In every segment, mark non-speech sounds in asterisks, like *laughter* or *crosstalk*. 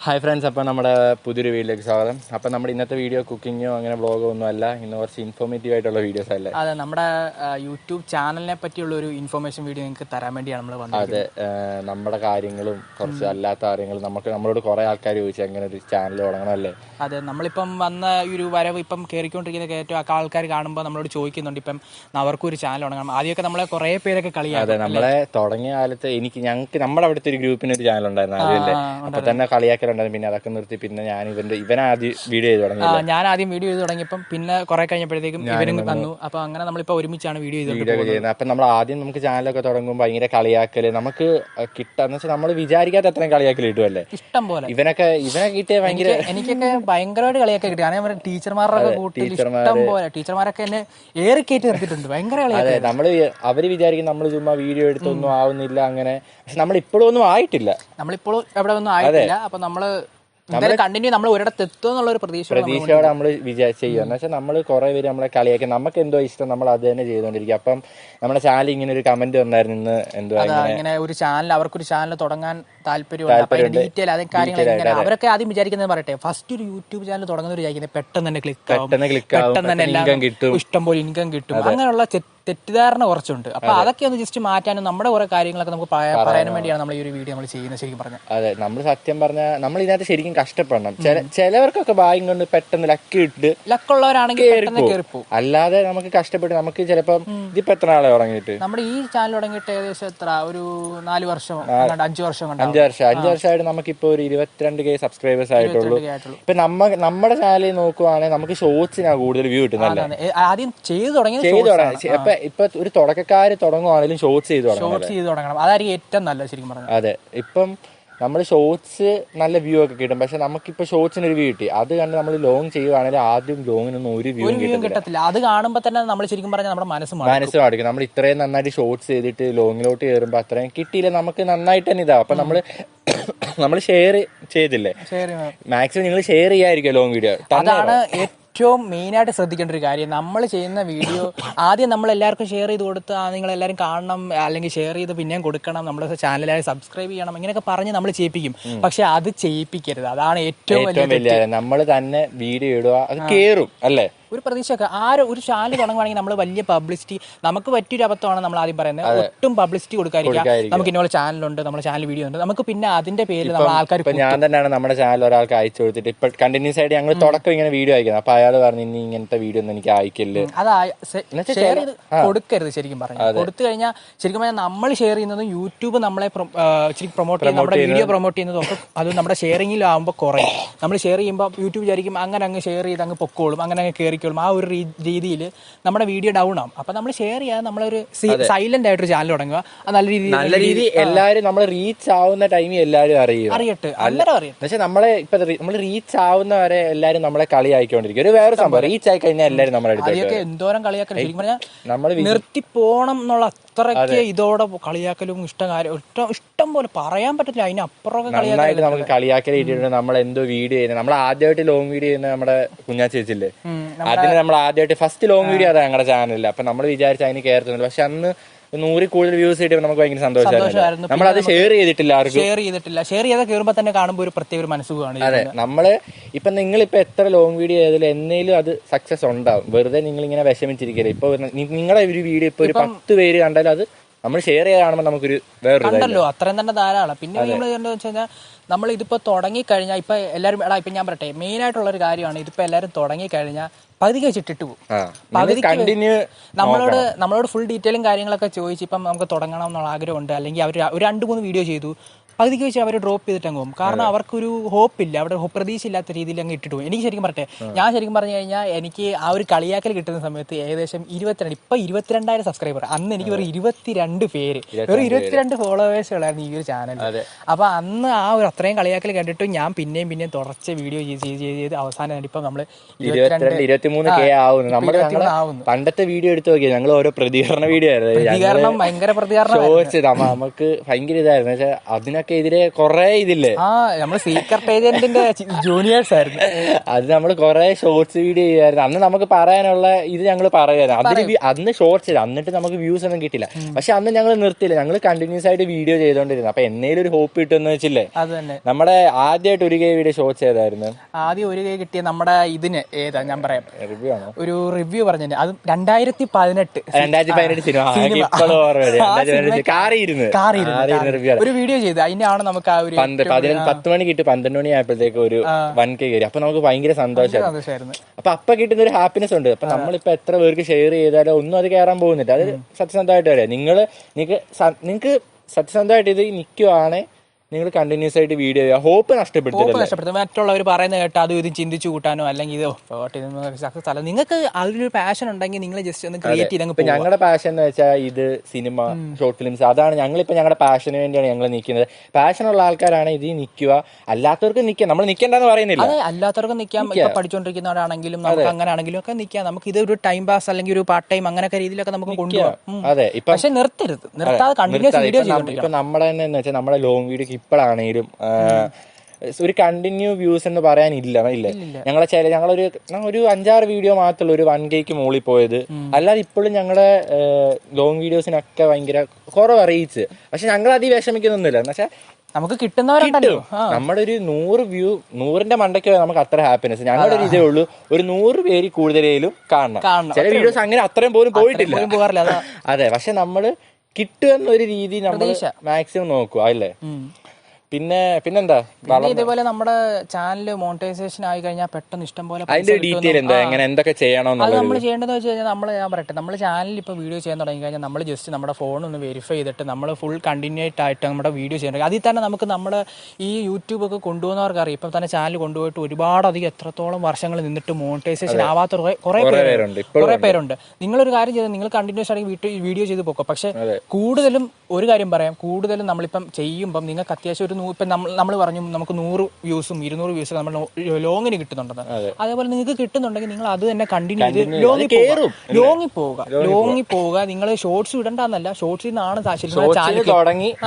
Hi friends അപ്പോൾ നമ്മുടെ പുതിയൊരു വീഡിയോയിലേക്ക് സ്വാഗതം. അപ്പോൾ നമ്മുടെ ഇന്നത്തെ വീഡിയോ കുക്കിങ്ങോ അങ്ങനെ വ്ളോഗോ ഒന്നും അല്ല. ഇന്ന് കുറച്ച് ഇൻഫോർമേറ്റീവ് ആയിട്ടുള്ള വീഡിയോസ് അല്ലേ? അതെ നമ്മുടെ യൂട്യൂബ് ചാനലിനെ പറ്റിയുള്ള ഒരു ഇൻഫോർമേഷൻ വീഡിയോ നിങ്ങൾക്ക് തരാൻ വേണ്ടിയാണ് നമ്മൾ വന്നത് അതെ നമ്മുടെ കാര്യങ്ങളും കുറച്ച് അല്ലാത്ത കാര്യങ്ങളും നമുക്ക് നമ്മളോട് കുറേ ആൾക്കാർ ചോദിച്ചു അങ്ങനെ ഒരു ചാനൽ തുടങ്ങണം അല്ലേ? അതെ നമ്മളിപ്പം വന്ന ഈ ഒരു വരവ് ഇപ്പം കയറിക്കൊണ്ടിരിക്കുന്ന ഏറ്റവും ആ ആൾക്കാർ കാണുമ്പോൾ നമ്മളോട് ചോദിക്കുന്നുണ്ട് ഇപ്പം അവർക്കും ഒരു ചാനൽ തുടങ്ങണം. ആദ്യമൊക്കെ നമ്മളെ കുറേ പേരൊക്കെ അതെ നമ്മളെ തുടങ്ങിയ കാലത്ത് എനിക്ക് ഞങ്ങൾക്ക് നമ്മുടെ അവിടുത്തെ ഒരു ഗ്രൂപ്പിന് ഒരു ചാനൽ ഉണ്ടായിരുന്നു ആദ്യമല്ലേ? തന്നെ തന്നെ കളിയാക്കലുണ്ടായിരുന്നു പിന്നെ അതൊക്കെ നിർത്തി പിന്നെ ഞാൻ ഇവന്റെ ഇവനാദ്യം വീഡിയോ ചെയ്ത് തുടങ്ങി ഞാൻ ആദ്യം വീഡിയോ ചെയ്ത് തുടങ്ങിയപ്പം പിന്നെ കുറെ കഴിഞ്ഞപ്പോഴത്തേക്കും ഇവരും വന്നു. അപ്പൊ അങ്ങനെ നമ്മളിപ്പോ ഒരുമിച്ചാണ് വീഡിയോ വീഡിയോ ചെയ്യുന്നത്. അപ്പൊ നമ്മൾ ആദ്യം നമുക്ക് ചാനലൊക്കെ തുടങ്ങുമ്പോൾ ഭയങ്കര കളിയാക്കൽ. നമുക്ക് കിട്ടാന്ന് വെച്ചാൽ നമ്മൾ വിചാരിക്കാത്ത അത്രയും കളിയാക്കൽ കിട്ടുമല്ലേ ഇഷ്ടം പോലെ. ഇവനൊക്കെ ഇവനെ കിട്ടിയ ഭയങ്കര എനിക്കൊക്കെ ഭയങ്കരമായിട്ട് കളിയൊക്കെ കിട്ടി. കാരണം ടീച്ചർമാരുടെ കൂട്ടിൽ ഇഷ്ടം പോലെ. ടീച്ചർമാരൊക്കെ എന്നെ ഏറി കയറ്റി നിർത്തിയിട്ടുണ്ട്. ഭയങ്കര അതെ നമ്മൾ വി- അവർ വിചാരിക്കും നമ്മൾ ചുമ്മാ വീഡിയോ എടുത്തൊന്നും ആവുന്നില്ല അങ്ങനെ. പക്ഷെ നമ്മൾ ഇപ്പോഴും ഒന്നും ആയിട്ടില്ല. നമ്മളിപ്പോഴും എവിടെ ഒന്നും ആയിട്ടില്ല. അപ്പൊ നമ്മൾ കണ്ടിന്യൂ നമ്മൾ ഒരിടത്ത് എത്തും എന്നുള്ള ഒരു പ്രതീക്ഷ പ്രതീക്ഷയോടെ നമ്മൾ വിചാരിച്ച് ചെയ്യുക എന്ന് വെച്ചാൽ നമ്മൾ കുറെ പേര് നമ്മളെ കളിയാക്കി. നമുക്ക് എന്തോ ഇഷ്ടം നമ്മൾ അത് തന്നെ ചെയ്തുകൊണ്ടിരിക്കും. അപ്പം നമ്മുടെ ചാനൽ ഇങ്ങനെ ഒരു കമന്റ് വന്നായിരുന്നു ഇന്ന് എന്തോ ഇങ്ങനെ ഒരു ചാനൽ അവർക്കൊരു ചാനൽ തുടങ്ങാൻ താല്പര്യമുണ്ട്. ഡീറ്റെയിൽ അതേ കാര്യങ്ങൾ അവരൊക്കെ ആദ്യം വിചാരിക്കുന്നത് പറയട്ടെ ഫസ്റ്റ് ഒരു യൂട്യൂബ് ചാനൽ തുടങ്ങുന്ന വിചാരിക്കുന്നത് പെട്ടെന്ന് തന്നെ ക്ലിക്ക് പെട്ടെന്ന് ക്ലിക്ക് പെട്ടെന്ന് തന്നെ എല്ലാം ഇഷ്ടം പോലെ ഇൻകം കിട്ടും. അങ്ങനെയുള്ള തെറ്റിദ്ധാരണ കുറച്ചുണ്ട്. അപ്പൊ അതൊക്കെ ഒന്ന് ജസ്റ്റ് മാറ്റാനും നമ്മുടെ കുറെ കാര്യങ്ങളൊക്കെ നമുക്ക് പറയാൻ വേണ്ടിയാണ് നമ്മൾ ഈ ഒരു വീഡിയോ നമ്മൾ ചെയ്യുന്നത് ശരിക്കും പറഞ്ഞാൽ. അതെ നമ്മൾ സത്യം പറഞ്ഞാൽ നമ്മൾ ഇതിനകത്ത് ശരിക്കും കഷ്ടപ്പെടണം. ചില ചിലവർക്കൊക്കെ ഭാഗ്യം കൊണ്ട് പെട്ടെന്ന് ലക്ക് ഇട്ട് ലക്കുള്ളവരാണെങ്കിൽ അല്ലാതെ നമുക്ക് കഷ്ടപ്പെട്ട് നമുക്ക് ചിലപ്പം ഇതിപ്പോ എത്ര നാളെ തുടങ്ങിയിട്ട്? നമ്മുടെ ഈ ചാനൽ തുടങ്ങിയിട്ട് ഏകദേശം എത്ര? ഒരു നാല് വർഷം അഞ്ചു വർഷം അഞ്ചു വർഷം. അഞ്ചു വർഷമായിട്ട് നമുക്കിപ്പോ ഒരു ഇരുപത്തിരണ്ട് കെ സബ്സ്ക്രൈബേഴ്സ് ആയിട്ടുള്ളൂ. ഇപ്പൊ നമ്മ നമ്മുടെ ചാനലിൽ നോക്കുവാണെങ്കിൽ നമുക്ക് ഷോർട്സിനാണ് കൂടുതൽ വ്യൂ കിട്ടുന്നത്. ആദ്യം ചെയ്തു തുടങ്ങി ചെയ്തു തുടങ്ങി. ഇപ്പൊ ഇപ്പൊ ഒരു തുടക്കക്കാര് തുടങ്ങുവാണെങ്കിലും ഷോർട്സ് ചെയ്ത് തുടങ്ങണം ഷോർട്സ് ചെയ്ത് തുടങ്ങണം. അതായിരിക്കും ഏറ്റവും നല്ലത് ശരിക്കും പറഞ്ഞു. അതെ. ഇപ്പം നമ്മൾ ഷോർട്സ് നല്ല വ്യൂ ഒക്കെ കിട്ടും. പക്ഷെ നമുക്കിപ്പോ ഷോർട്സിന് ഒരു വ്യൂ കിട്ടി. അത് കണ്ട് നമ്മൾ ലോങ് ചെയ്യുവാണെങ്കിൽ ആദ്യം ലോങ്ങിനൊന്നും ഒരു വ്യൂ കിട്ടത്തില്ല. അത് കാണുമ്പോൾ തന്നെ നമ്മൾ ശരിക്കും പറഞ്ഞാൽ നമ്മുടെ മനസ്സ് മനസ്സ് മാടിക്കും. നമ്മൾ ഇത്രയും നന്നായിട്ട് ഷോർട്സ് ചെയ്തിട്ട് ലോങ്ങിലോട്ട് കയറുമ്പോൾ അത്രയും കിട്ടിയില്ല. നമുക്ക് നന്നായിട്ട് തന്നെ ഇതാ. അപ്പൊ നമ്മൾ നമ്മൾ ഷെയർ ചെയ്തില്ലേ? മാക്സിമം നിങ്ങൾ ഷെയർ ചെയ്യായിരിക്കും ലോങ് വീഡിയോ അതാണ് ഏറ്റവും മെയിനായിട്ട് ശ്രദ്ധിക്കേണ്ട ഒരു കാര്യം നമ്മൾ ചെയ്യുന്ന വീഡിയോ *coughs* ആദ്യം നമ്മൾ എല്ലാവർക്കും ഷെയർ ചെയ്ത് കൊടുത്ത് ആ, നിങ്ങൾ എല്ലാവരും കാണണം അല്ലെങ്കിൽ ഷെയർ ചെയ്ത് പിന്നെയും കൊടുക്കണം നമ്മുടെ ചാനലായി സബ്സ്ക്രൈബ് ചെയ്യണം ഇങ്ങനെയൊക്കെ പറഞ്ഞ് നമ്മൾ ചെയ്യിപ്പിക്കും. പക്ഷെ അത് ചെയ്യിപ്പിക്കരുത്. അതാണ് ഏറ്റവും വലിയ ഏറ്റവും വലിയ നമ്മൾ തന്നെ വീഡിയോ ഇടുക അത് കേറും അല്ലേ? ഒരു പ്രതീക്ഷയൊക്കെ. ആരോ ഒരു ചാനൽ തുടങ്ങുവാണെങ്കിൽ നമ്മൾ വലിയ പബ്ലിസിറ്റി നമുക്ക് പറ്റിയൊരു അബദ്ധമാണ് നമ്മൾ ആദ്യം പറയുന്നത്. ഒട്ടും പബ്ലിസിറ്റി കൊടുക്കാതിരിക്കുക. നമുക്ക് ഇന്നോളം ചാനലുണ്ട് നമ്മുടെ ചാനൽ വീഡിയോ ഉണ്ട്. നമുക്ക് പിന്നെ അതിന്റെ പേരിൽ നമ്മൾ ആൾക്കാർ ഞാൻ തന്നെയാണ് നമ്മുടെ ചാനൽ ഒരാൾക്ക് അയച്ചു കൊടുത്തിട്ട് ഇപ്പൊ കണ്ടിന്യൂസ് ആയിട്ട് ഞങ്ങൾ തുടക്കം ഇങ്ങനെ വീഡിയോ അയക്കുന്നത് അപ്പൊ അയാൾ പറഞ്ഞു ഇനി ഇങ്ങനത്തെ വീഡിയോ ഒന്നും എനിക്ക് അയക്കില്ല. അത് ഷെയർ ചെയ്ത് കൊടുക്കരുത് ശരിക്കും പറഞ്ഞു. കൊടുത്തു കഴിഞ്ഞാൽ ശരിക്കും പറഞ്ഞാൽ നമ്മൾ ഷെയർ ചെയ്യുന്നതും യൂട്യൂബ് നമ്മളെ പ്രൊമോട്ട് ചെയ്യുന്ന നമ്മുടെ വീഡിയോ പ്രൊമോട്ട് ചെയ്യുന്നതും ഒക്കെ അത് നമ്മുടെ ഷെയറിങ്ങിലാവുമ്പോൾ കുറയും. നമ്മൾ ഷെയർ ചെയ്യുമ്പോൾ യൂട്യൂബ് വിചാരിക്കും അങ്ങനെ അങ്ങ് ഷെയർ ചെയ്ത് അങ്ങ് പൊക്കോളും അങ്ങനെ അങ്ങ് കയറിക്കോളും ആ ഒരു രീതിയിൽ നമ്മുടെ വീഡിയോ ഡൗൺ ആവും. അപ്പൊ നമ്മൾ ഷെയർ ചെയ്യാതെ നമ്മളൊരു സൈലന്റ് ആയിട്ടൊരു ചാനൽ തുടങ്ങുക. നല്ല രീതിയിൽ നല്ല രീതി എല്ലാരും നമ്മൾ റീച്ച് ആവുന്ന ടൈമിൽ എല്ലാരും അറിയും അറിയട്ടെ. അന്നേരം അറിയാം. പക്ഷെ നമ്മളെ ഇപ്പൊ നമ്മൾ റീച്ച് ആവുന്നവരെ എല്ലാരും നമ്മളെ കളി ആയിക്കൊണ്ടിരിക്കും ഒരു വേറെ സംഭവം. റീച്ച് ആയി കഴിഞ്ഞാൽ എല്ലാരും നമ്മളെ അടുത്ത് എന്തോരം കളിയാക്കലും. ശരിക്കും പറഞ്ഞാൽ നിർത്തി പോണം എന്നുള്ള അത്രയ്ക്ക് ഇതോടെ കളിയാക്കലും ഇഷ്ടം കാര്യം ഇഷ്ടം പോലെ പറയാൻ പറ്റത്തില്ല. അതിനപ്പുറമൊക്കെ നമുക്ക് കളിയാക്കൽ ഇട്ടിട്ടുണ്ട് നമ്മൾ എന്തോ വീഡിയോ ചെയ്യുന്നത് നമ്മൾ ആദ്യമായിട്ട് ലോങ് വീഡിയോ ചെയ്യുന്ന നമ്മുടെ കുഞ്ഞാ ചേച്ചില്ലേ അതിന് നമ്മൾ ആദ്യമായിട്ട് ഫസ്റ്റ് ലോങ് വീഡിയോ അതാ ഞങ്ങളുടെ ചാനലിൽ അപ്പൊ നമ്മൾ വിചാരിച്ച അതിന് കയറുന്നില്ല പക്ഷെ അന്ന് നൂറിൽ കൂടുതൽ വ്യൂസ് കിട്ടിയപ്പോൾ നമുക്ക് ഭയങ്കര സന്തോഷമായിരുന്നു. സന്തോഷമായിരുന്നു. നമ്മൾ അത് ഷെയർ ചെയ്തിട്ടില്ല ആർക്കും. ഷെയർ ചെയ്തിട്ടില്ല. ഷെയർ ചെയ്താൽ കയറുമ്പോൾ തന്നെ കാണുമ്പോൾ ഒരു പ്രത്യേക ഒരു മനസ്സുഖമാണ് അതെ നമ്മൾ ഇപ്പൊ നിങ്ങൾ ഇപ്പൊ എത്ര ലോങ് വീഡിയോ ചെയ്താലും എന്നേലും അത് സക്സസ് ഉണ്ടാവും. വെറുതെ നിങ്ങൾ ഇങ്ങനെ വിഷമിച്ചിരിക്കരുത് ഇപ്പൊ നിങ്ങളുടെ ഒരു വീഡിയോ ഇപ്പൊ ഒരു പത്ത് പേര് കണ്ടാലും അത് നമ്മൾ ഷെയർ ചെയ്ത് കാണുമ്പോൾ നമുക്കൊരു വേറൊരു ഉണ്ടല്ലോ അത്രയും തന്നെ ധാരാളം. പിന്നെ നമ്മൾ എന്താ വെച്ച് കഴിഞ്ഞാൽ നമ്മൾ ഇതിപ്പോ തുടങ്ങി കഴിഞ്ഞാൽ ഇപ്പൊ എല്ലാരും എടാ ഇപ്പൊ ഞാൻ പറട്ടെ മെയിൻ ആയിട്ടുള്ള ഒരു കാര്യമാണ് ഇതിപ്പോ എല്ലാരും തുടങ്ങി കഴിഞ്ഞാൽ പകുതിക്ക് വെച്ചിട്ടിട്ട് പോകും കണ്ടിന്യൂ നമ്മളോട് നമ്മളോട് ഫുൾ ഡീറ്റെയിലും കാര്യങ്ങളൊക്കെ ചോദിച്ച് ഇപ്പം നമുക്ക് തുടങ്ങണം എന്നുള്ള ആഗ്രഹമുണ്ട്. അല്ലെങ്കിൽ അവർ ഒരു രണ്ട് മൂന്ന് വീഡിയോ ചെയ്തു. പകുതിക്ക് വെച്ച് അവർ ഡ്രോപ്പ് ചെയ്തിട്ട് അങ്ങ് പോകും. കാരണം അവർക്കൊരു ഹോപ്പ് ഇല്ല. അവിടെ പ്രതീക്ഷ ഇല്ലാത്ത രീതിയിൽ അങ്ങ് ഇട്ടിട്ട് പോകും. എനിക്ക് ശരിക്കും പറട്ടെ ഞാൻ ശരിക്കും പറഞ്ഞു കഴിഞ്ഞാൽ എനിക്ക് ആ ഒരു കളിയാക്കൽ കിട്ടുന്ന സമയത്ത് ഏകദേശം ഇരുപത്തിരണ്ട് ഇപ്പൊ ഇരുപത്തിരണ്ടായിരം സബ്സ്ക്രൈബർ അന്ന് എനിക്ക് വെറും ഇരുപത്തിരണ്ട് പേര്. വെറും ഇരുപത്തിരണ്ട് ഫോളോവേഴ്സ് ഉള്ളായിരുന്നു ഈ ഒരു ചാനൽ അപ്പൊ അന്ന് ആ ഒരു അത്രയും കളിയാക്കൽ കണ്ടിട്ട് ഞാൻ പിന്നെയും പിന്നെയും തുടർച്ച വീഡിയോ ചെയ്ത് ചെയ്ത് ചെയ്ത് ചെയ്ത് അവസാനം ഇപ്പൊ നമ്മൾ ഇരുപത്തിരണ്ട് ഇരുപത്തിമൂന്ന് കെ ആവുന്നു. നമ്മൾ പണ്ടത്തെ വീഡിയോ എടുത്തു നോക്കിയാൽ ഞങ്ങൾ ഓരോ പ്രതികരണ വീഡിയോ ആയിരുന്നു. പ്രതികരണം ഭയങ്കര പ്രതികരണം നമുക്ക് ഭയങ്കര ഇതായിരുന്നു. വെച്ചാൽ അതിനൊക്കെ എതിരെ കുറെ ഇതില്ലേ? ആ നമ്മൾ സീക്രട്ട് ഏജന്റിന്റെ ജൂനിയേഴ്സ് ആയിരുന്നു. അത് നമ്മൾ കുറെ ഷോർട്സ് വീഡിയോ ചെയ്യായിരുന്നു. അന്ന് നമുക്ക് പറയാനുള്ള ഇത് ഞങ്ങൾ പറയായിരുന്നു. അതിന് അന്ന് ഷോർട്സ് ചെയ്തു എന്നിട്ട് നമുക്ക് വ്യൂസ് ഒന്നും കിട്ടില്ല. പക്ഷെ അന്ന് ഞങ്ങൾ നിർത്തിയില്ല. ഞങ്ങൾ കണ്ടിന്യൂസ് ആയിട്ട് വീഡിയോ ചെയ്തോണ്ടിരുന്നു. അപ്പൊ എന്നേലും ഒരു ഹോപ്പ് കിട്ടുമെന്ന് വെച്ചില്ലേ? അത് തന്നെ. നമ്മുടെ ആദ്യമായിട്ട് ഒരു കൈ വീഡിയോ ഷോർട്സ് ചെയ്തായിരുന്നു ആദ്യം ഒരു കൈ കിട്ടിയ നമ്മുടെ ഇതിന് ഏതാ? ഞാൻ പറയാം. റിവ്യൂ ആണോ? ഒരു റിവ്യൂ പറഞ്ഞു അത് രണ്ടായിരത്തി പതിനെട്ട് രണ്ടായിരത്തി പതിനെട്ട് സിനിമ ഒരു വീഡിയോ ചെയ്ത്. അതിനാണ് നമുക്ക് ആ ഒരു പത്ത് മണി കിട്ടി പന്ത്രണ്ട് മണി ആയപ്പോഴത്തേക്ക് ഒരു വൺ കെ കയറി അപ്പൊ നമുക്ക് ഭയങ്കര സന്തോഷം സന്തോഷമായിരുന്നു. അപ്പൊ അപ്പൊ കിട്ടുന്ന ഒരു ഹാപ്പിനെസ് ഉണ്ട്. അപ്പൊ നമ്മളിപ്പോ എത്ര പേർക്ക് ഷെയർ ചെയ്താലോ ഒന്നും അത് കയറാൻ പോകുന്നില്ല. അത് സത്യസന്ധമായിട്ട് പറയാം. നിങ്ങൾ നിങ്ങൾക്ക് നിങ്ങൾക്ക് സത്യസന്ധമായിട്ട് ഇത് നിൽക്കുവാണെ നിങ്ങൾ കണ്ടിന്യൂസ് ആയിട്ട് വീഡിയോ ചെയ്യുക. ഹോപ്പ് ഹോപ്പ് നഷ്ടപ്പെടുത്തില്ല നഷ്ടപ്പെടുത്തും മറ്റുള്ളവർ പറയുന്നത് കേട്ടോ അതും ഇതും ചിന്തിച്ചു കൂട്ടാനോ അല്ലെങ്കിൽ ഇതോ സക്സസ് അല്ല നിങ്ങൾക്ക് അതിലൊരു പാഷൻ ഉണ്ടെങ്കിൽ നിങ്ങൾ ജസ്റ്റ് ഒന്ന് ക്രിയേറ്റ് ചെയ്ത് അങ്ങ് ഇപ്പൊ ഞങ്ങളുടെ പാഷൻ എന്ന് വെച്ചാൽ ഇത് സിനിമ ഷോർട്ട് ഫിലിംസ് അതാണ് ഞങ്ങളിപ്പോൾ ഞങ്ങളുടെ പാഷന് വേണ്ടിയാണ് ഞങ്ങൾ നിൽക്കുന്നത് പാഷൻ ഉള്ള ആൾക്കാരാണ് ഇതിൽ നിൽക്കുക. അല്ലാത്തവർക്ക് നിൽക്കാം. നമ്മൾ നിൽക്കേണ്ടെന്ന് പറയുന്നില്ല. അതെ അല്ലാത്തവർക്ക് നിൽക്കാം. ഇപ്പൊ പഠിച്ചുകൊണ്ടിരിക്കുന്നവരാണെങ്കിലും നമുക്ക് അങ്ങനെ ആണെങ്കിലും ഒക്കെ നിൽക്കാം. നമുക്ക് ഇത് ഒരു ടൈം പാസ് അല്ലെങ്കിൽ ഒരു പാർട്ട് ടൈം അങ്ങനെയൊക്കെ രീതിയിലൊക്കെ നമുക്ക് കൊണ്ടുപോകാം. അതെ. പക്ഷെ നിർത്തരുത്. നിർത്താതെ കണ്ടിന്യൂസ് വീഡിയോ ഇപ്പൊ നമ്മ- ഇപ്പൊ നമ്മുടെ തന്നെ വെച്ചാൽ നമ്മുടെ ലോങ് വീഡിയോക്ക് ഇപ്പോഴാണേലും ഒരു കണ്ടിന്യൂ വ്യൂസ് എന്ന് പറയാനില്ല ഇല്ലേ. ഞങ്ങളെ ചില ഞങ്ങളൊരു ഒരു അഞ്ചാറ് വീഡിയോ മാത്രമല്ല ഒരു വൺ കെക്ക് മുകളിൽ പോയത്. അല്ലാതെ ഇപ്പോഴും ഞങ്ങളെ ലോങ് വീഡിയോസിനൊക്കെ ഭയങ്കര കുറവ് അറിയിച്ച്. പക്ഷെ ഞങ്ങൾ അതി വിഷമിക്കുന്നൊന്നുമില്ല. എന്ന് വെച്ചാൽ നമുക്ക് കിട്ടുന്നവരുണ്ടല്ലോ. നമ്മുടെ ഒരു നൂറ് വ്യൂ നൂറിന്റെ മണ്ടയ്ക്ക് നമുക്ക് അത്ര ഹാപ്പിനെസ് ഞങ്ങളുടെ ഒരു ഇതേ ഉള്ളൂ. ഒരു നൂറ് പേര് കൂടുതലേലും കാണണം. ചില വീഡിയോസ് അങ്ങനെ അത്രയും പോലും പോയിട്ടില്ല. അതാ. *laughs* പക്ഷെ നമ്മൾ കിട്ടുമെന്നൊരു രീതി നമ്മൾ മാക്സിമം നോക്കുക അല്ലേ. പിന്നെ പിന്നെന്താ? പിന്നെ ഇതേപോലെ നമ്മുടെ ചാനൽ മോണിറ്റൈസേഷൻ ആയി കഴിഞ്ഞാൽ പെട്ടെന്ന് ഇഷ്ടം പോലെ അതിന്റെ ഡീറ്റെയിൽ എന്താ? എങ്ങനെ എന്തൊക്കെ അത് ചെയ്യണമെന്നുള്ളത് നമ്മൾ ചെയ്യേണ്ടതെന്ന് വെച്ച് കഴിഞ്ഞാൽ നമ്മൾ ഞാൻ പറയട്ടെ നമ്മൾ ചാനലിൽ ഇപ്പോൾ വീഡിയോ ചെയ്യാൻ തുടങ്ങി കഴിഞ്ഞാൽ നമ്മൾ ജസ്റ്റ് നമ്മുടെ ഫോൺ ഒന്ന് വെരിഫൈ ചെയ്തിട്ട് നമ്മൾ ഫുൾ കണ്ടിന്യൂ ആയിട്ട് നമ്മുടെ വീഡിയോ ചെയ്യണം അതിൽ തന്നെ നമുക്ക് നമ്മുടെ ഈ യൂട്യൂബ് ഒക്കെ കൊണ്ടുപോകുന്നവർക്ക് അറിയാം ഇപ്പം തന്നെ ചാനൽ കൊണ്ടുപോയിട്ട് ഒരുപാട് അധികം എത്രത്തോളം വർഷങ്ങൾ നിന്നിട്ട് മോണിറ്റൈസേഷൻ ആവാത്ത കുറെ പേരുണ്ട്. കുറെ പേരുണ്ട്. നിങ്ങളൊരു കാര്യം ചെയ്ത് നിങ്ങൾ കണ്ടിന്യൂസ് ആണെങ്കിൽ വീട്ടിൽ വീഡിയോ ചെയ്ത് പോക്കോ. പക്ഷെ കൂടുതലും ഒരു കാര്യം പറയാം കൂടുതലും നമ്മളിപ്പം ചെയ്യുമ്പം നിങ്ങൾക്ക് അത്യാവശ്യം ഒരു ഇപ്പം നമ്മൾ നമ്മൾ പറഞ്ഞു നമുക്ക് നൂറ് വ്യൂസും ഇരുന്നൂറ് വ്യൂസും നമ്മൾ ലോങ്ങിന് കിട്ടുന്നുണ്ടെന്ന്. അതേപോലെ നിങ്ങൾക്ക് കിട്ടുന്നുണ്ടെങ്കിൽ നിങ്ങൾ അത് തന്നെ കണ്ടിന്യൂ ചെയ്ത് ലോങ്ങി പോകും ലോങ്ങി പോവുക ലോങ്ങി പോവുക നിങ്ങൾ ഷോർട്സ് ഇടണ്ടെന്നല്ല. ഷോർട്സിൽ നിന്നാണ് ശരിക്കും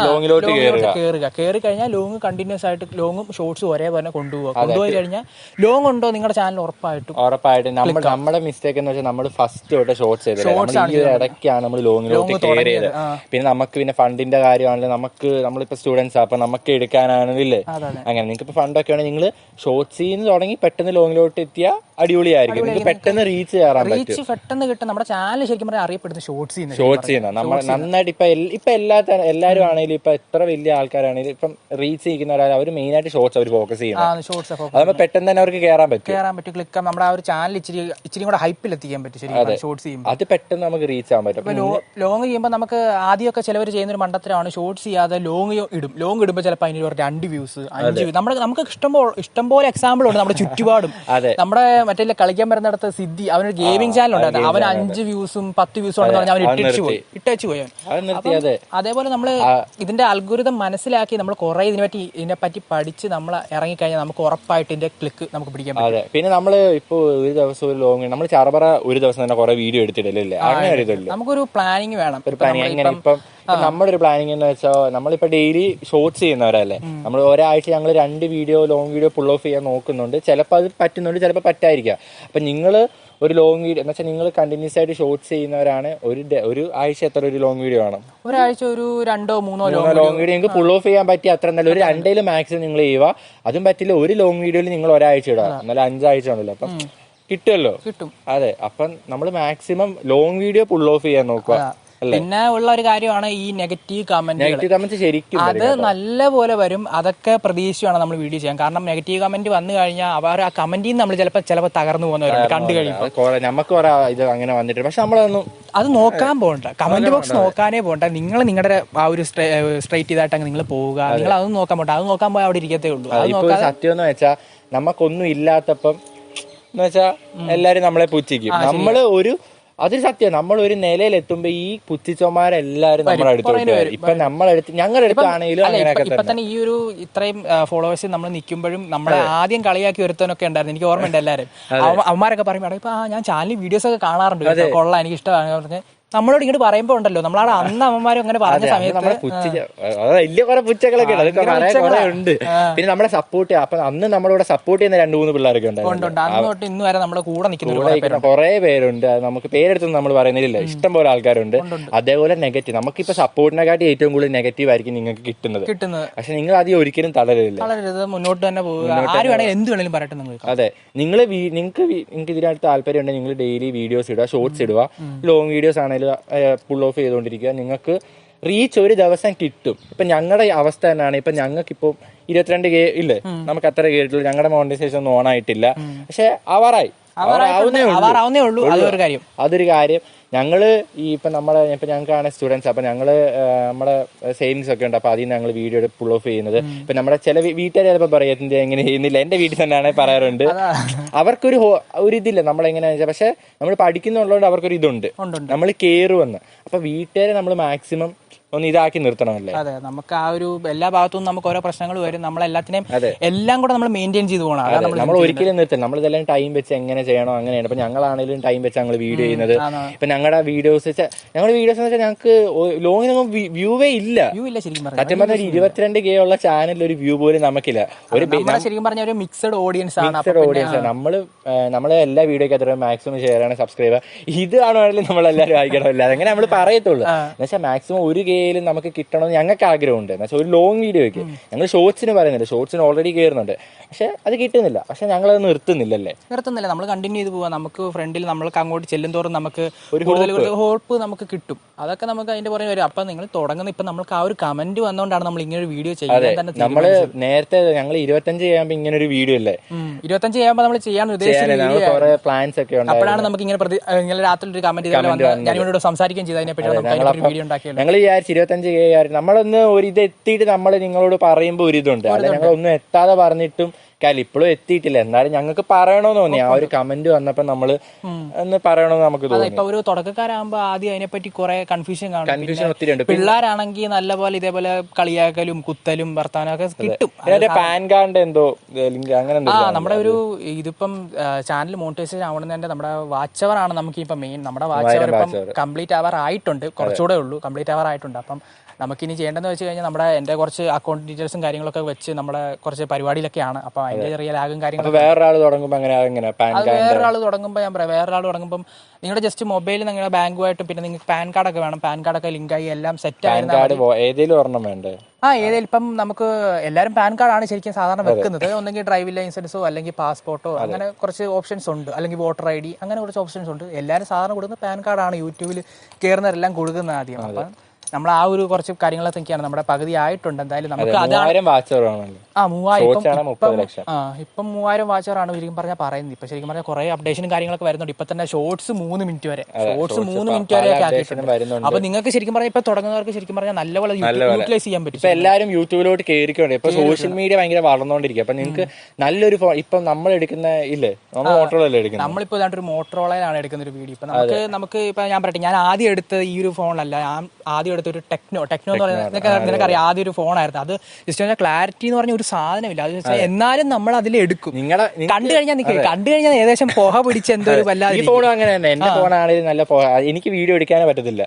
ലോങ്ങിലോട്ട് കയറുക. കയറി കഴിഞ്ഞാൽ ലോങ് കണ്ടിന്യൂസ് ആയിട്ട് ലോങ്ങും ഷോർട്സും ഒരേപോലെ കൊണ്ടുപോകുക കൊണ്ടുപോയി കഴിഞ്ഞാൽ ലോങ് ഉണ്ടോ നിങ്ങളുടെ ചാനൽ ഉറപ്പായിട്ടും ഉറപ്പായിട്ടും. നമ്മൾ നമ്മുടെ മിസ്റ്റേക്ക് എന്ന് വെച്ചാൽ നമ്മൾ ഫസ്റ്റ് തൊട്ട് ഷോർട്സ് ചെയ്തത്. ഇടയ്ക്കാണ് നമ്മൾ ലോങ്ങിലോട്ട് കയറിയത്. പിന്നെ നമുക്ക് പിന്നെ ഫണ്ടിന്റെ കാര്യമാണെങ്കിലും നമുക്ക് നമ്മളിപ്പോ സ്റ്റുഡൻസ് അപ്പൊ നമുക്ക് എടുക്കാനാണെന്നില്ലേ. അങ്ങനെ നിങ്ങൾക്ക് ഇപ്പൊ ഫണ്ടൊക്കെ ആണെങ്കിൽ നിങ്ങൾ ഷോർട്ട് സീൻ തുടങ്ങി പെട്ടെന്ന് ലോങ്ങിലോട്ട് എത്തിയ അടിപൊളിയായിരിക്കും. നിങ്ങൾക്ക് പെട്ടെന്ന് റീച്ച് കയറാൻ പറ്റും. റീച്ച് പെട്ടെന്ന് കിട്ടും. നമ്മുടെ ചാനൽ ശരിക്കും പറഞ്ഞാൽ അറിയപ്പെടുന്ന ഷോർട്ട് സീൻ ഷോർട്ട് സീൻ നമ്മൾ നന്നായിട്ട് ഇപ്പൊ ഇപ്പൊ എല്ലാ എല്ലാവരും ആണെങ്കിലും ഇപ്പൊ എത്ര വലിയ ആൾക്കാരാണെങ്കിലും ഇപ്പം റീച്ച് ചെയ്യുന്നവരാണ് അവർ മെയിൻ ആയിട്ട് ഷോർട്സ് അവർ ഫോക്കസ് ചെയ്യുന്നത് ഷോർട്സ് അതാകുമ്പോൾ പെട്ടെന്ന് തന്നെ അവർക്ക് കയറാൻ പറ്റും. കയറാൻ പറ്റും. ക്ലിക്ക് നമ്മുടെ ആ ഒരു ചാനൽ ഇച്ചിരി ഇച്ചിരി കൂടെ ഹൈപ്പിൽ എത്തിക്കാൻ പറ്റും ശരിക്കും ഷോർട്സ് ചെയ്യുമ്പോൾ അത് പെട്ടെന്ന് നമുക്ക് റീച്ച് ആവാൻ പറ്റും. ലോങ് ചെയ്യുമ്പോൾ നമുക്ക് ആദ്യമൊക്കെ ചിലവർ ചെയ്യുന്ന ഒരു മണ്ടത്തരമാണ്. ഷോർട്സ് ചെയ്യാതെ ലോങ് ഇടും. ലോങ് ഇടുമ്പോൾ ചിലപ്പോൾ അതിന് ഒരു രണ്ട് വ്യൂസ് അഞ്ച്. നമ്മുടെ നമുക്ക് ഇഷ്ടംപോലെ ഇഷ്ടംപോലെ എക്സാമ്പിൾ ഉണ്ട്. നമ്മുടെ ചുറ്റുപാടും. നമ്മുടെ മറ്റേ കളിക്കാൻ വരുന്നിടത്ത് സിദ്ധി അവനൊരു ഗെയിമിംഗ് ചാനൽ ഉണ്ടായിരുന്നു. അവൻ അഞ്ച് വ്യൂസും പത്ത് വ്യൂസും ഉണ്ടെന്ന് പറഞ്ഞാൽ അവൻ ഇട്ടു പോയി ഇട്ടു പോയി അതേപോലെ നമ്മൾ ഇതിന്റെ അൽഗുരിതം മനസ്സിലാക്കി നമ്മൾ കുറെ ഇതിനെ പറ്റി ഇതിനെ പറ്റി പഠിച്ച് നമ്മൾ ഇറങ്ങിക്കഴിഞ്ഞാൽ നമുക്ക് ഉറപ്പായിട്ട് ഇതിന്റെ ക്ലിക്ക് നമുക്ക് പിടിക്കാൻ പറ്റും. അതെ. പിന്നെ നമ്മൾ ഇപ്പൊ ഒരു ദിവസം ഒരു ലോങ് നമ്മൾ ചറബറ ഒരു ദിവസം തന്നെ കുറെ വീഡിയോ എടുത്തിടല്ലേ അങ്ങനെ ഒരു നമുക്കൊരു പ്ലാനിങ് വേണം. ഒരു പ്ലാനിങ് ഇപ്പം ഇപ്പം നമ്മുടെ ഒരു പ്ലാനിങ് എന്ന് വെച്ചാൽ നമ്മളിപ്പോ ഡെയിലി ഷോർട്സ് ചെയ്യുന്നവരല്ലേ? നമ്മൾ ഒരാഴ്ച ഞങ്ങൾ രണ്ട് video long video pull off ചെയ്യാൻ നോക്കുന്നുണ്ട്. ചിലപ്പോൾ അത് പറ്റുന്നുണ്ട് ചിലപ്പോൾ പറ്റായിരിക്കാം അപ്പൊ നിങ്ങൾ ഒരു ലോങ് വീഡിയോ എന്ന് വെച്ചാൽ നിങ്ങൾ കണ്ടിന്യൂസ് ആയിട്ട് ഷോർട്സ് ചെയ്യുന്നവരാണ് ഒരു ഒരു ആഴ്ച എത്ര ഒരു ലോങ് വീഡിയോ ആണ് ഒരാഴ്ച ഒരു രണ്ടോ മൂന്നോ ലോങ് ലോങ് വീഡിയോ നിങ്ങൾക്ക് പുൾ ഓഫ് ചെയ്യാൻ പറ്റിയ അത്ര നല്ല ഒരു രണ്ടേലും മാക്സിമം നിങ്ങൾ ചെയ്യുക. അതും പറ്റില്ല ഒരു ലോങ് വീഡിയോയിൽ നിങ്ങൾ ഒരാഴ്ച ഇടുക. എന്നാലും അഞ്ചാഴ്ച ഉണ്ടല്ലോ അപ്പം കിട്ടുമല്ലോ കിട്ടും. അതെ അപ്പം നമ്മൾ maximum long video pull off ചെയ്യാൻ നോക്കുക. പിന്നെ ഉള്ള ഒരു കാര്യമാണ് ഈ നെഗറ്റീവ് കമന്റ് ശരിക്കും അത് നല്ല പോലെ വരും. അതൊക്കെ പ്രതീക്ഷിച്ചാണ് നമ്മൾ വീഡിയോ ചെയ്യാൻ. കാരണം നെഗറ്റീവ് കമന്റ് വന്നു കഴിഞ്ഞാൽ അവർ ആ കമന്റിൽ നിന്ന് നമ്മൾ ചിലപ്പോൾ ചിലപ്പോൾ തകർന്നു പോകുന്നവരുണ്ട്. കണ്ടു കഴിയുമ്പോൾ അത് നമുക്ക് ഇത് അങ്ങനെ വന്നിട്ടുണ്ട്. പക്ഷെ നമ്മളൊന്നും അത് നോക്കാൻ പോകണ്ട. കമന്റ് ബോക്സ് നോക്കാനേ പോകണ്ട. നിങ്ങൾ നിങ്ങളുടെ ആ ഒരു സ്ട്രൈറ്റ് ചെയ്തായിട്ട് അങ്ങ് നിങ്ങൾ പോവുക. നിങ്ങൾ അതൊന്നും നോക്കാൻ പോകണ്ട. അത് നോക്കാൻ പോയാൽ അവിടെ ഇരിക്കത്തേ ഉള്ളൂ. സത്യം എന്ന് വെച്ചാൽ നമുക്കൊന്നും ഇല്ലാത്തപ്പം എന്ന് വെച്ചാ എല്ലാരും നമ്മളെ പുച്ഛിക്കും. നമ്മൾ ഒരു അതൊരു സത്യം നമ്മൾ ഒരു നിലയിൽ എത്തുമ്പോ ഈ പുച്ഛിച്ചോമാരെല്ലാരും നമ്മുടെ അടുത്തോട്ട് വരും ഇപ്പൊ നമ്മളെടുത്ത് ഞങ്ങളുടെ അടുത്താണെങ്കിലും അല്ല ഇപ്പൊ അങ്ങനെയൊക്കെ ഇപ്പൊ തന്നെ. ഈ ഒരു ഇത്രയും ഫോളോവേഴ്സ് നമ്മൾ നിൽക്കുമ്പോഴും നമ്മളെ ആദ്യം കളിയാക്കി ഒരുത്തനൊക്കെ ഉണ്ടായിരുന്നു. എനിക്ക് ഓർമ്മയുണ്ട് എല്ലാവരും. അവ- അവന്മാരൊക്കെ പറയും "എടാ, ഇപ്പൊ ഞാൻ ചാനലിൽ വീഡിയോസ് ഒക്കെ കാണാറുണ്ട്. കൊള്ളാം എനിക്ക് ഇഷ്ടമാണ് പറഞ്ഞ് നമ്മളോട് ഇങ്ങോട്ട് പറയുമ്പോ ഉണ്ടല്ലോ. നമ്മളവിടെ അന്ന് അമ്മമാരും അങ്ങനെ പറഞ്ഞ സമയത്ത് ഉണ്ട് പിന്നെ നമ്മളെ സപ്പോർട്ട് അപ്പൊ അന്ന് നമ്മളോട് സപ്പോർട്ട് ചെയ്യുന്ന രണ്ട് മൂന്ന് പിള്ളേരൊക്കെ ഉണ്ടായിരുന്നു. ഉണ്ട് അന്ന് തൊട്ട് ഇന്ന് വരെ നമ്മുടെ കൂടെ നിൽക്കുന്ന കുറെ പേരുണ്ട്. നമുക്ക് പേരെടുത്തൊന്നും നമ്മൾ പറയുന്നില്ല ഇഷ്ടം പോലെ ആൾക്കാരുണ്ട്. അതേപോലെ നെഗറ്റീവ് നമുക്കിപ്പോ സപ്പോർട്ടിനെക്കാട്ടി ഏറ്റവും കൂടുതൽ നെഗറ്റീവ് ആയിരിക്കും നിങ്ങൾക്ക് കിട്ടുന്നത്. കിട്ടുന്നത്. പക്ഷെ നിങ്ങൾ അത് ഒരിക്കലും തളരില്ല മുന്നോട്ട് തന്നെ പോവുക. ആര് വേണമെങ്കിലും എന്ത് വേണമെങ്കിലും പറയട്ടെ അതെ. നിങ്ങൾ നിങ്ങൾക്ക് നിങ്ങൾക്ക് ഇതിനകത്ത് താല്പര്യം ഉണ്ടെങ്കിൽ നിങ്ങൾ ഡെയിലി വീഡിയോസ് ഇടുക ഷോർട്സ് ഇടുക ലോങ് വീഡിയോസ് ആണെങ്കിലും പുൾ ഓഫ് ചെയ്തുകൊണ്ടിരിക്കുക. നിങ്ങൾക്ക് റീച്ച് ഒരു ദിവസം കിട്ടും. ഇപ്പൊ ഞങ്ങളുടെ അവസ്ഥ തന്നെയാണ്. ഇപ്പൊ ഞങ്ങൾക്ക് ഇപ്പൊ ഇരുപത്തിരണ്ട് കെ ഇല്ലേ? നമുക്ക് അത്ര കേട്ടുള്ളൂ ഞങ്ങളുടെ മോണിറ്റൈസേഷൻ ഒന്നും ഓൺ ആയിട്ടില്ല. പക്ഷെ അവറായി. അതൊരു കാര്യം. അതൊരു കാര്യം. ഞങ്ങൾ ഈ ഇപ്പൊ നമ്മളെ ഇപ്പൊ ഞങ്ങൾക്കാണ് സ്റ്റുഡൻസ് അപ്പൊ ഞങ്ങൾ ആ, നമ്മുടെ സേവിങ്സ് ഒക്കെ ഉണ്ട്. അപ്പൊ അതിൽ നിന്ന് ഞങ്ങൾ വീഡിയോ പുൾ ഓഫ് ചെയ്യുന്നത്. ഇപ്പൊ നമ്മുടെ ചില വീട്ടുകാർ ചിലപ്പോൾ പറയും എങ്ങനെ ചെയ്യുന്നില്ല? എന്റെ വീട്ടിൽ തന്നെയാണ് പറയാറുണ്ട്. അവർക്കൊരു ഒരു ഇതില്ല. നമ്മളെങ്ങനെയാണെന്ന് വെച്ചാൽ പക്ഷെ നമ്മൾ പഠിക്കുന്നുള്ളതുകൊണ്ട് അവർക്കൊരു ഇതുണ്ട്. നമ്മൾ കയറുമെന്ന് അപ്പൊ വീട്ടുകാരെ നമ്മൾ മാക്സിമം ഒന്ന് ഇതാക്കി നിർത്തണമല്ലേ? അതെ നമുക്ക് ആ ഒരു എല്ലാ ഭാഗത്തും നമുക്ക് ഓരോ പ്രശ്നങ്ങൾ വരും. നമ്മളെല്ലാത്തിനെയും എല്ലാത്തിനെയും എല്ലാം കൂടെ നമ്മൾ മെയിന്റെയിൻ ചെയ്ത് പോകണം. അതാണ് നമ്മൾ നമ്മൾ ഒരിക്കലും നിർത്തില്ല നമ്മൾ ഇതെല്ലാം ടൈം വെച്ച് എങ്ങനെ ചെയ്യണോ അങ്ങനെയാണ്. ഇപ്പൊ ഞങ്ങളാണെങ്കിലും ടൈം വെച്ച് ഞങ്ങൾ വീഡിയോ ചെയ്യുന്നത്. ഇപ്പൊ ഞങ്ങളുടെ വീഡിയോസ് വെച്ചാൽ ഞങ്ങളുടെ വീഡിയോസ് എന്ന് വെച്ചാൽ ഞങ്ങൾക്ക് ലോങ്ങിനൊന്നും വ്യൂവേ ഇല്ല. വ്യൂ ഇല്ല ശരിക്കും പറഞ്ഞാൽ സത്യം പറഞ്ഞ ഒരു ഇരുപത്തിരണ്ട് കെ ഉള്ള ചാനലിൽ ഒരു വ്യൂ പോലും നമുക്കില്ല. ഒരു ശരിക്കും പറഞ്ഞ ഒരു മിക്സഡ് ഓഡിയൻസ് ആണ്. മിക്സഡ് ഓഡിയൻസ് നമ്മൾ നമ്മളെ എല്ലാ വീഡിയോക്ക് മാക്സിമം ഷെയർ സബ്സ്ക്രൈബർ സബ്സ്ക്രൈബ് ഇത് നമ്മളെല്ലാവരും നമ്മൾ എല്ലാവരും വായിക്കണമില്ല അങ്ങനെ നമ്മൾ പറയത്തുള്ളൂ. എന്നുവെച്ചാൽ മാക്സിമം ഒരു കെയിലും നമുക്ക് കിട്ടണമെന്ന് ഞങ്ങൾക്ക് ആഗ്രഹമുണ്ട്. എന്നുവെച്ചാൽ ഒരു ലോങ് വീഡിയോയ്ക്ക് ഞങ്ങൾ ഷോർട്സിന് പറയുന്നുണ്ട്. ഷോർട്സിന് ഓൾറെഡി കയറുന്നുണ്ട് പക്ഷെ അത് കിട്ടുന്നില്ല. പക്ഷെ ഞങ്ങൾ അത് നിർത്തുന്നില്ലല്ലേ? നിർത്തുന്നില്ല. നമ്മൾ കണ്ടിന്യൂ ചെയ്ത് പോവാം. നമുക്ക് ഫ്രണ്ടിൽ നമ്മൾക്ക് അങ്ങോട്ട് ചെല്ലും തോറും നമുക്ക് ഒരു കൂടുതൽ ഹോപ്പ് നമുക്ക് കിട്ടും. അതൊക്കെ നമുക്ക് അതിന്റെ പുറകെ വരും. അപ്പൊ നിങ്ങൾ തുടങ്ങുന്ന ഇപ്പൊ നമുക്ക് ആ ഒരു കമന്റ് വന്നുകൊണ്ടാണ് നമ്മൾ ഇങ്ങനെ ഒരു വീഡിയോ ചെയ്യുന്നത് നമ്മൾ നമ്മൾ നേരത്തെ ഞങ്ങൾ ഇരുപത്തഞ്ച് ചെയ്യുമ്പോൾ ഇങ്ങനെ ഒരു വീഡിയോ അല്ലേ. ഇരുപത്തഞ്ച് ചെയ്യുമ്പോൾ നമ്മൾ ചെയ്യാൻ ഉദ്ദേശിച്ചത് പ്ലാൻസ് ഒക്കെ അപ്പോഴാണ് നമുക്ക് ഇങ്ങനെ രാത്രി ഒരു കമന്റ് ഞാൻ ഇവിടെ സംസാരിക്കുകയും ചെയ്തു. അതിനെ പറ്റി വീഡിയോ ഉണ്ടാക്കിയത് ഞങ്ങൾ വിചാരിച്ചു ഇരുപത്തഞ്ച് കെ ആയിരുന്നു. നമ്മളൊന്ന് ഒരു ഇത് എത്തിയിട്ട് നമ്മൾ നിങ്ങളോട് പറയുമ്പോൾ ഒരു ഇതുണ്ട് അല്ല ഞങ്ങൾ ഒന്നും എത്താതെ പറഞ്ഞിട്ടും കാര്യം ഇപ്പോഴും എത്തിയിട്ടില്ല. എന്നാലും ഞങ്ങൾക്ക് പറയണമെന്ന് തോന്നി. ആ ഒരു കമന്റ് വന്നപ്പോ നമ്മൾ എന്ന് പറയണമെന്ന് നമുക്ക് തോന്നി. ഇപ്പൊ ഒരു തുടക്കക്കാരാകുമ്പോ ആദ്യം അതിനെപ്പറ്റി കുറെ കൺഫ്യൂഷൻ കാണും. കൺഫ്യൂഷൻ ഒത്തിരി ഉണ്ട്. പിള്ളേരാണെങ്കിൽ നല്ലപോലെ ഇതേപോലെ കളിയാക്കലും കുത്തലും വർത്താനൊക്കെ കിട്ടും. പാൻ കാർഡ് എന്തോ അങ്ങനെ ആ നമ്മുടെ ഒരു ഇതിപ്പം ചാനൽ മോണിറ്റൈസേഷൻ ആവണമെന്നെ നമ്മുടെ വാച്ച് അവർ ആണ് നമുക്ക് ഇപ്പൊ മെയിൻ നമ്മുടെ വാച്ചവർ ഇപ്പം കംപ്ലീറ്റ് അവർ ആയിട്ടുണ്ട്. കുറച്ചുകൂടെ ഉള്ളൂ. കംപ്ലീറ്റ് അവർ ആയിട്ടുണ്ട്. അപ്പം നമുക്കിനി ചെയ്യേണ്ടതെന്ന് വെച്ച് കഴിഞ്ഞാൽ നമ്മുടെ എന്റെ കുറച്ച് അക്കൗണ്ട് ഡീറ്റെയിൽസും കാര്യങ്ങളൊക്കെ വെച്ച് നമ്മുടെ കുറച്ച് പരിപാടിയിലൊക്കെയാണ്. അപ്പോൾ അതിന്റെ ചെറിയ ലാഗും കാര്യങ്ങളും വേറൊരാൾ തുടങ്ങുമ്പോൾ അങ്ങനെ എങ്ങനെ വേറൊരാൾ തുടങ്ങുമ്പോൾ ഞാൻ പറയാം. വേറൊരാൾ തുടങ്ങുമ്പോൾ നിങ്ങളുടെ ജസ്റ്റ് മൊബൈൽ നിങ്ങളുടെ ബാങ്കുമായിട്ടും പിന്നെ നിങ്ങൾക്ക് പാൻ കാർഡൊക്കെ വേണം. പാൻ കാർഡൊക്കെ ലിങ്കായി എല്ലാം സെറ്റ് ആയിരുന്നു വേണ്ടേ? ആ ഏതെങ്കിലും ഇപ്പം നമുക്ക് എല്ലാവരും പാൻ കാർഡാണ് ശരിക്കും സാധാരണ വെക്കുന്നത്. ഒന്നെങ്കിൽ ഡ്രൈവിംഗ് ലൈസൻസോ അല്ലെങ്കിൽ പാസ്പോർട്ടോ അങ്ങനെ കുറച്ച് ഓപ്ഷൻസ് ഉണ്ട്. അല്ലെങ്കിൽ വോട്ടർ ഐ ഡി അങ്ങനെ കുറച്ച് ഓപ്ഷൻസ് ഉണ്ട്. എല്ലാവരും സാധാരണ കൊടുക്കുന്നത് പാൻ കാർഡാണ് യൂട്യൂബിൽ കയറുന്നവരെല്ലാം കൊടുക്കുന്നത് ആദ്യം. അപ്പം നമ്മൾ ആ ഒരു കുറച്ച് കാര്യങ്ങളൊക്കെ ഒക്കെയാണ് നമ്മുടെ പകുതി ആയിട്ടുണ്ട്. എന്തായാലും നമുക്ക് അത് മൂവായിരം വാച്ചർ വേണമല്ലോ. ആ മൂവായിരം. ഇപ്പം ആ ഇപ്പം മൂവായിരം വാച്ചറാണ് ശരിക്കും പറഞ്ഞാൽ പറയുന്നത്. ഇപ്പൊ ശരിക്കും പറഞ്ഞാൽ കുറെ അപ്ഡേഷനും കാര്യങ്ങളൊക്കെ വരുന്നുണ്ട്. ഇപ്പൊ തന്നെ ഷോർട്സ് മൂന്ന് മിനിറ്റ് വരെ. ഷോർട്സ് മൂന്ന് മിനിറ്റ് വരെ ഒക്കെ ആക്കിയിട്ടുണ്ട് വരുന്നുണ്ട്. അപ്പൊ നിങ്ങൾക്ക് ശരിക്കും പറഞ്ഞാൽ ഇപ്പൊ തുടങ്ങുന്നവർക്ക് ശരിക്കും പറഞ്ഞാൽ നല്ലപോലെ യൂട്ടിലൈസ് ചെയ്യാൻ പറ്റും. എല്ലാവരും യൂട്യൂബിലോട്ട് കയറിക്കൊണ്ട് ഇപ്പൊ സോഷ്യൽ മീഡിയ ഭയങ്കര വളർന്നുകൊണ്ടിരിക്കും അപ്പൊ നിങ്ങൾക്ക് നല്ലൊരു ഫോൺ ഇപ്പൊ നമ്മൾ എടുക്കുന്ന ഇല്ലേ? നമ്മൾ എടുക്കുന്നത്? നമ്മളിപ്പോ ഒരു മോട്ടോറോളയിലാണ് എടുക്കുന്ന ഒരു വീഡിയോ ഇപ്പൊ നമുക്ക് നമുക്ക് ഇപ്പൊ ഞാൻ പറയട്ടെ ഞാൻ ആദ്യം എടുത്തത് ഈ ഒരു ഫോണിലല്ല ഞാൻ ആദ്യം എടുത്ത ഒരു ടെക്നോ ടെക്നോ എന്ന് പറയുന്നത് നിനക്ക് നിനക്കറിയാം ആദ്യം ഒരു ഫോണായിരുന്നു. അത് ജസ്റ്റ് പറഞ്ഞാൽ ക്ലാരിറ്റി എന്ന് പറഞ്ഞ ഒരു സാധനമില്ല. അത് എന്നാലും നമ്മൾ അതിൽ എടുക്കും. നിങ്ങളുടെ കണ്ടു കഴിഞ്ഞാൽ നിൽക്കുക കണ്ടു കഴിഞ്ഞാൽ ഏകദേശം പുക പിടിച്ച് എന്തോ ഒരു വല്ലാതെ ഈ ഫോണും അങ്ങനെ തന്നെ. എന്റെ ഫോണാണെങ്കിൽ നല്ല ഫോ- എനിക്ക് വീഡിയോ എടുക്കാനേ പറ്റത്തില്ല.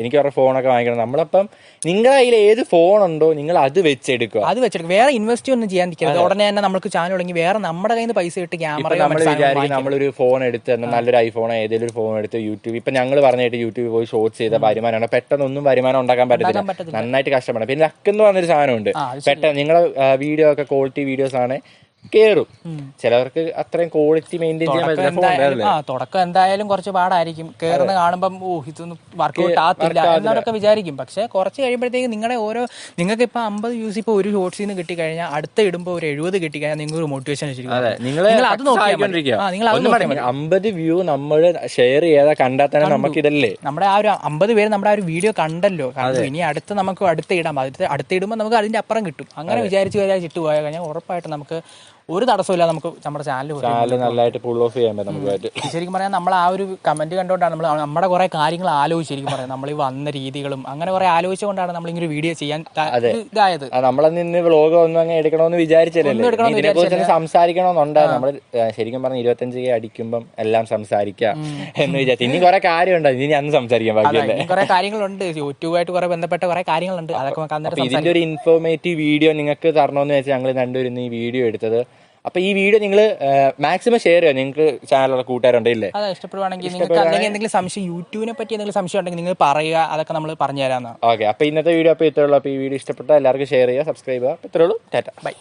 എനിക്ക് അവരുടെ ഫോണൊക്കെ വാങ്ങിക്കണം. നമ്മളപ്പം നിങ്ങളുടെ കയ്യിൽ ഏത് ഫോൺ ഉണ്ടോ നിങ്ങൾ അത് വെച്ചെടുക്കുക. അത് വെച്ചെടുക്കും. വേറെ ഇൻവെസ്റ്റ് ഒന്നും ചെയ്യാൻ നിൽക്കരുത്. ഉടനെ തന്നെ നമുക്ക് ചാനൽ തുടങ്ങി വേറെ നമ്മുടെ കയ്യിൽ നിന്ന് പൈസ ഇട്ട് ക്യാമറ നമ്മൾ വിചാരിക്കും നമ്മളൊരു ഫോൺ എടുത്ത് നല്ലൊരു ഐഫോൺ ഏതെങ്കിലും ഒരു ഫോൺ എടുത്ത് യൂട്യൂബ് ഇപ്പൊ ഞങ്ങൾ പറഞ്ഞിട്ട് യൂട്യൂബിൽ പോയി ഷോർട്സ് ചെയ്ത വരുമാനമാണ് പെട്ടെന്ന് ഒന്നും വരുമാനം ഉണ്ടാക്കാൻ പറ്റത്തില്ല. നന്നായിട്ട് കഷ്ടപ്പെടണം. പിന്നെ ലക്ക് എന്ന് പറഞ്ഞൊരു സാധനമുണ്ട് പെട്ടെന്ന് നിങ്ങളെ വീഡിയോ ഒക്കെ ക്വാളിറ്റി വീഡിയോസ് ആണ്. കേറും. ചിലവർക്ക് അത്രയും ക്വാളിറ്റി മെയിന്റെയിൻ ചെയ്യാൻ പറ്റുന്ന ഫോൺ ആ തുടക്കം എന്തായാലും കുറച്ച് പാടായിരിക്കും. കേറുന്ന കാണുമ്പം ഓ ഇതൊന്നും വർക്കൗട്ട് ആകത്തില്ല എന്നവരൊക്കെ വിചാരിക്കും. പക്ഷെ കുറച്ച് കഴിയുമ്പോഴത്തേക്ക് നിങ്ങളുടെ ഓരോ നിങ്ങൾക്ക് ഇപ്പൊ അമ്പത് യൂസ് ഇപ്പൊ ഒരു ഷോർട്സിൽ നിന്ന് കിട്ടിക്കഴിഞ്ഞാൽ അടുത്ത ഇടുമ്പോൾ ഒരു എഴുപത് കിട്ടിക്കഴിഞ്ഞാൽ നിങ്ങൾക്ക് ഒരു മോട്ടിവേഷൻ. അമ്പത് വ്യൂ നമ്മൾ ഷെയർ ചെയ്താൽ കണ്ടാൽ തന്നെ നമുക്ക് ഇതല്ലേ നമ്മുടെ ആ ഒരു അമ്പത് പേര് നമ്മുടെ ആ ഒരു വീഡിയോ കണ്ടല്ലോ. ഇനി അടുത്ത് നമുക്ക് അടുത്ത് ഇടാം. അടുത്ത് അടുത്ത് ഇടുമ്പോൾ നമുക്ക് അതിന്റെ അപ്പുറം കിട്ടും. അങ്ങനെ വിചാരിച്ചു വിചാരിച്ചിട്ട് പോയാൽ കഴിഞ്ഞാൽ ഉറപ്പായിട്ട് നമുക്ക് ഒരു തടസ്സമില്ല നമുക്ക് നമ്മുടെ ചാനൽ നല്ലതായിട്ട് പുൾ ഓഫ് ചെയ്യാൻ പറ്റും ശരിക്കും പറയാൻ നമ്മൾ ആ ഒരു കമന്റ് കണ്ടുകൊണ്ടാണ് നമ്മൾ നമ്മുടെ കുറെ കാര്യങ്ങൾ ആലോചിച്ച് ശരിക്കും പറയാം നമ്മൾ ഈ വന്ന രീതികളും അങ്ങനെ കുറെ ആലോചിച്ചുകൊണ്ടാണ് നമ്മൾ ഇങ്ങനെ വീഡിയോ ചെയ്യാൻ ഇതായത്. നമ്മളന്ന് ഇന്ന് വ്ളോഗ് ഒന്നും അങ്ങനെ എടുക്കണമെന്ന് വിചാരിച്ചില്ലല്ലോ സംസാരിക്കണമെന്നുണ്ട് സംസാരിക്കണമെന്നുണ്ടായിരുന്നു നമ്മൾ ശരിക്കും പറഞ്ഞ ഇരുപത്തഞ്ച് കെ അടിക്കുമ്പം എല്ലാം സംസാരിക്കാം എന്ന് വിചാരിച്ചു. ഇനി കുറെ കാര്യമുണ്ട്. ഇനി അന്ന് സംസാരിക്കാം ബാക്കിയല്ലേ? കുറെ കാര്യങ്ങളുണ്ട്. യൂട്യൂബായിട്ട് കുറെ ബന്ധപ്പെട്ട കുറെ കാര്യങ്ങളുണ്ട്. അതൊക്കെ ഇതിന്റെ ഒരു ഇൻഫോർമേറ്റീവ് വീഡിയോ നിങ്ങൾക്ക് തരണമെന്ന് വെച്ചാൽ ഞങ്ങൾ രണ്ടുപേരും ഈ വീഡിയോ എടുത്തത് അപ്പൊ ഈ വീഡിയോ നിങ്ങൾ മാക്സിമം ഷെയർ ചെയ്യാം. നിങ്ങൾക്ക് ചാനലുള്ള കൂട്ടുകാരുണ്ടല്ലേ അതെ ഇഷ്ടപ്പെടുവാണെങ്കിൽ നിങ്ങൾക്ക് അല്ലെങ്കിൽ എന്തെങ്കിലും സംശയം യൂട്യൂബിനെ പറ്റി എന്തെങ്കിലും സംശയം ഉണ്ടെങ്കിൽ നിങ്ങൾ പറയുക അതൊക്കെ നമ്മൾ പറഞ്ഞു തരാമെന്നാണ് ഓക്കെ അപ്പൊ ഇന്നത്തെ വീഡിയോ അപ്പൊ ഇത്രയുള്ളൂ അപ്പൊ ഈ വീഡിയോ ഇഷ്ടപ്പെട്ട എല്ലാവർക്കും ഷെയർ ചെയ്യുക സബ്സ്ക്രൈബ് ചെയ്യുക. ഇത്രയുള്ളൂ ടാറ്റ ബൈ